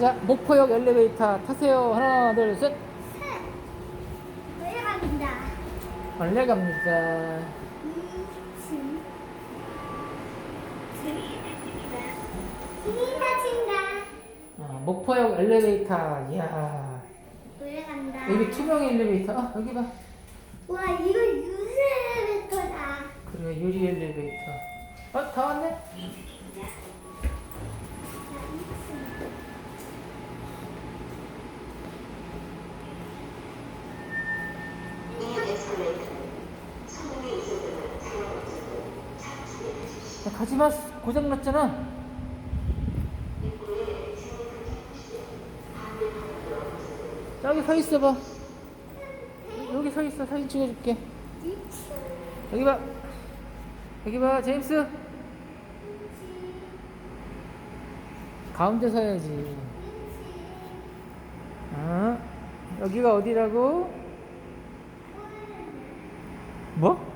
자, 목포역 엘리베이터 타세요. 하나, 둘, 셋. 내려갑니다. 원래 갑니다. 이층. 기타친다. 어, 목포역 엘리베이터. 이야. 내려간다. 여기 투명 엘리베이터. 어, 여기 봐. 와 이거 유세베터다. 그래, 유리 엘리베이터. 어, 다 왔네? 야, 가지마. 고장 났잖아. 저기 서 있어 봐. 여기 서 있어. 사진 찍어줄게. 여기 봐. 여기 봐, 제임스. 가운데 서야지. 어? 여기가 어디라고? 뭐?